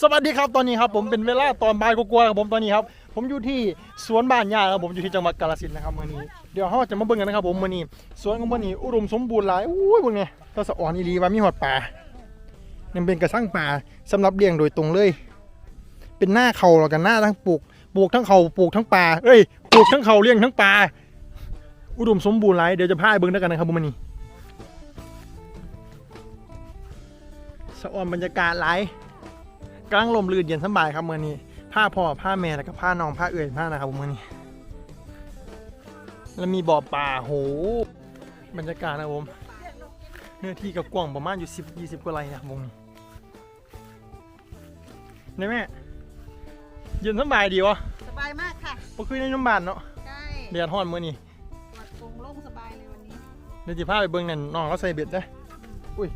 สวัสดีครับตอนนี้ครับผมเป็นเวลาตอนบ่ายกว่าๆครับผมตอนนี้ครับผมอยู่ที่สวนบ้านยาครับผมอยู่ที่จังหวัดกาฬสินธุ์นะครับมื่อนี้เดี๋ยวเราจะมาเบิ่งกันนะครับผมมื่อนี้สวนของมื่อนี้อุดมสมบูรณ์หลายอุ้ยพวกเนี้ยก็สะอ่อนอีหลีว่ามีหอดป่านี่เป็นกระสังป่าสำหรับเลี้ยงโดยตรงเลย เป็นหน้าเขาแล้วกันหน้าทั้งปลูกปลูกทั้งเขาปลูกทั้งป่าเอ้ยปลูกทั้งเขาเลี้ยงทั้งป่าอุดมสมบูรณ์หลายเดี๋ยวจะพาไปเบิ่งด้วยกันนะครับผมมื่อนี้สะอ่อนบรรยากาศหลาย กลางลมลื่นเย็นสบายครับเมื่อนี้ผ้าพ่อผ้าแม่แล้วก็ผ้าน้องผ้าเอื่อยผ้านะครับเมื่อนี้ แล้วมีบ่อปลาโหบรรยากาศนะครับผมเนื้อที่กับกว้างประมาณอยู่10 20กว่าไร่นะครับวงนี้นี่แม่เย็นสบายดีวะสบายมากค่ะก็คือในน้ำบานเนาะใช่แดดฮ้อนเมื่อนี้ปลอดโปร่งโล่งสบายเลยวันนี้เดี๋ยวจะพาไปเบิ่งนั่นน้องเขาใส่เบ็ดนะอุ้ย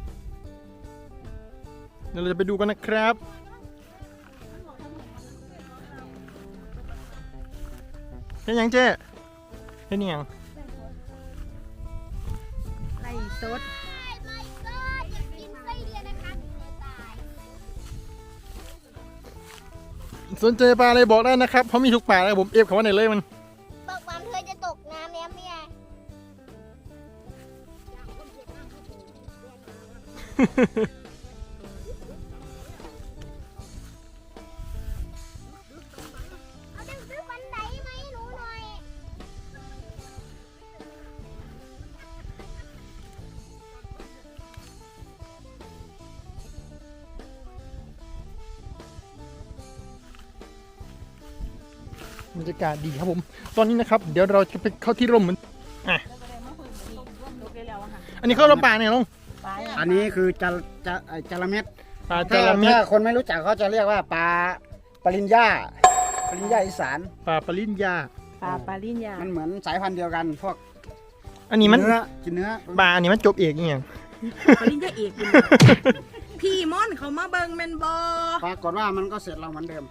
เดี๋ยวเราจะไปดูกันนะครับ เห็นยังเจ๊เห็นยังไล่สดไม่ก็อยากกินไส้เดือนนะคะเดี๋ยวตายสนใจปลาอะไรบอกได้นะครับเพราะมีทุกปลานะครับผมเอฟเขาว่าไหนเลยมันบอกความเธอจะตกน้ำแล้วเมียเอา บรรยากาศดีครับผม ตอนนี้นะครับ เดี๋ยวเราจะไปเข้าที่ร่มเหมือนอะอันนี้เข้าร่มป่าเนี่ยลุงปลาอันนี้คือจระจะไอ้จระเม็ดป่าจถ้าระเม็ดถ้าคนไม่รู้จักเขาจะเรียกว่าปลาปริญญาปริญญาอีสาน ป่าปริญญา ปลาปลาลิ้นยามันเหมือนสายพันธุ์เดียวกันพวกอันนี้มันเนื้อกินเนื้อป่าอันนี้มันจบเอกอหย่างปลาลิ้นยาเอกอยู่พี่ม่อนเขามาเบิงแมนบอปรากฏว่ามันก็เสร็จเราเหมือนเดิม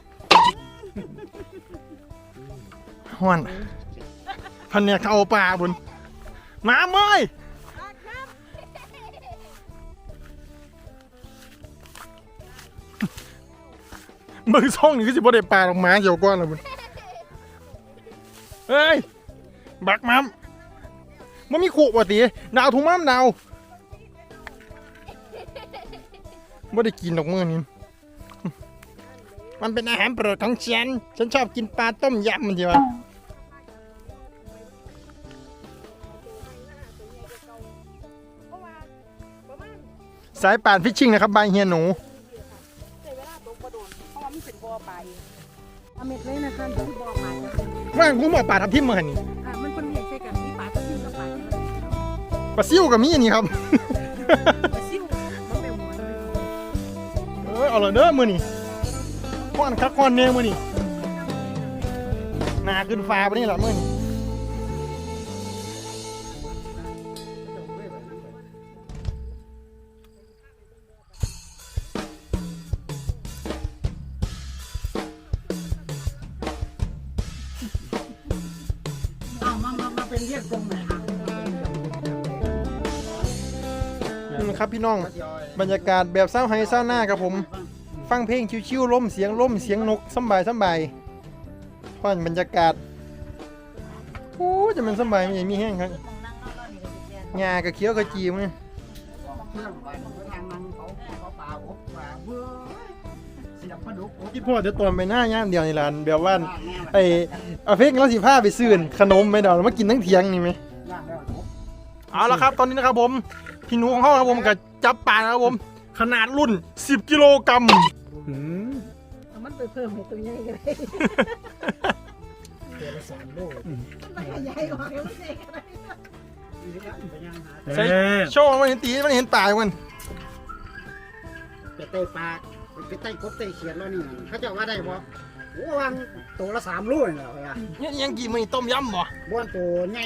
ห้วนพันเนี่ยเขาเอาป่าบนมาเมยเบิ่งช่องนี่ก็สิบ่ได้ปลาออกมาเกี่ยวก้อนและบุญเฮ้ย บักมัมมันมีขู่ว่ะตีดาวทุ่งมัมดาวบ่ได้กินดอกมือนี้ มันเป็นอาหารโปรดของฉัน ฉันชอบกินปลาต้มยำมันจีวะสายป่านฟิชชิ่งนะครับบายเฮียหนูเวลาตกกระโดดเพราะว่ามันเป็นบ่อปลาเองอเม็ดเลยนะคะที่บ่อปลาจะเป็นว่างกูหมอป่าทับทิมมาหันนี่อะมันคนเลี้ยงใช่กันมีปลาตะพิมกับปลาเนี่ยปลาซิวกับมีอันนี้ครับปลาซิวมันเป็นหัวเลยเออเอาเลยเด้อมือนี่ ก้อนคักก้อนเนมือนี่หนาขึ้นฟ้าไปนี่แหละมือนี่เอามามามาเป็นเรียกตรงไหนอะนี่นะครับพี่น้องบรรยากาศแบบเศร้าไฮเศร้าหน้าครับผม ฟังเพลงชิวๆล่มเสียงล่มเสียงนกสบายสบายพอนบรรยากาศโอ้จะมันสบายมันยังมีแห้งครับงากระเคี้ยวกระจีมเนี่ยเครื่องไปทางนั้นเขาเขาปลาอบปลาเบื่อเสียบปลาดุกอบพี่พ่อเดี๋ยวตอนไปหน้าย่ามเดียวนี่ล่ะแบบว่าย่างแน่ไอเอาเพลงเราสิผ้าไปซื้อขนมไหมเดี๋ยวเรามากินทั้งเทียงนี่ไหมเอาละครับตอนนี้นะครับผมพี่หนูของเขาครับผมกับจับปลานะครับผม ขนาดรุ่น 10 กิโลกรัม เอามันไปเพิ่มให้ตัวใหญ่กันเลยตัวละสามโลมันใหญ่กว่าเดี๋ยวมันใหญ่กันเลยไปย่างหาใส่โชว์มันเห็นตีมันเห็นปลามันไปเตะปลาไปเตะกบเตะเขียดแล้วนี่เขาจะว่าได้บ่โอ้วางตัวละสามโลนี่แหละเว้ยอะเนี่ยยังกี่มันต้มยำบ่บ้วนตัวใหญ่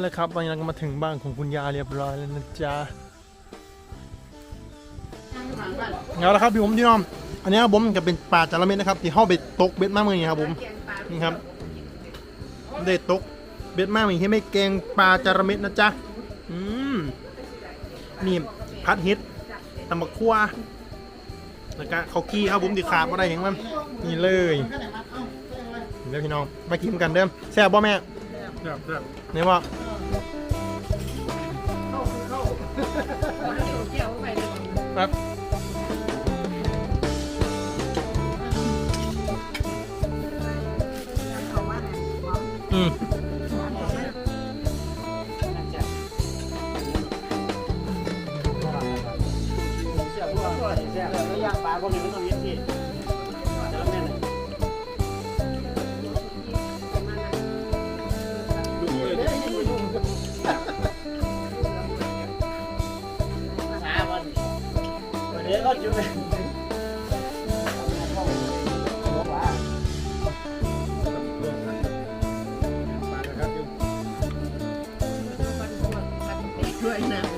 เลยครับตอนนี้เราก็มาถึงบ้านของคุณยายเรียบร้อยแล้วนะจ๊ะเอาละครับพี่ผมพี่น้อง อันนี้ครับผมจะเป็นปลาจาระเม็ดนะครับ ที่เข้าไปตกเบ็ดมากเลยครับผมนี่ครับได้ตกเบ็ดมากเลยที่ไม่เกรงปลาจาระเม็ดนะจ๊ะอืมนี่พัดเฮ็ดตำบักคั่วแล้วก็ข้าวกี้ครับผมติขาดมาได้อย่างมันนี่เลยเดี๋ยวพี่น้องมากินกันเดิมแซ่บบ่แม่แซ่บแซ่บ นี่ว่าครับอืมย่างปลาพวกนี้ไม่ต้อง ก็จุดเลยด้วยนะ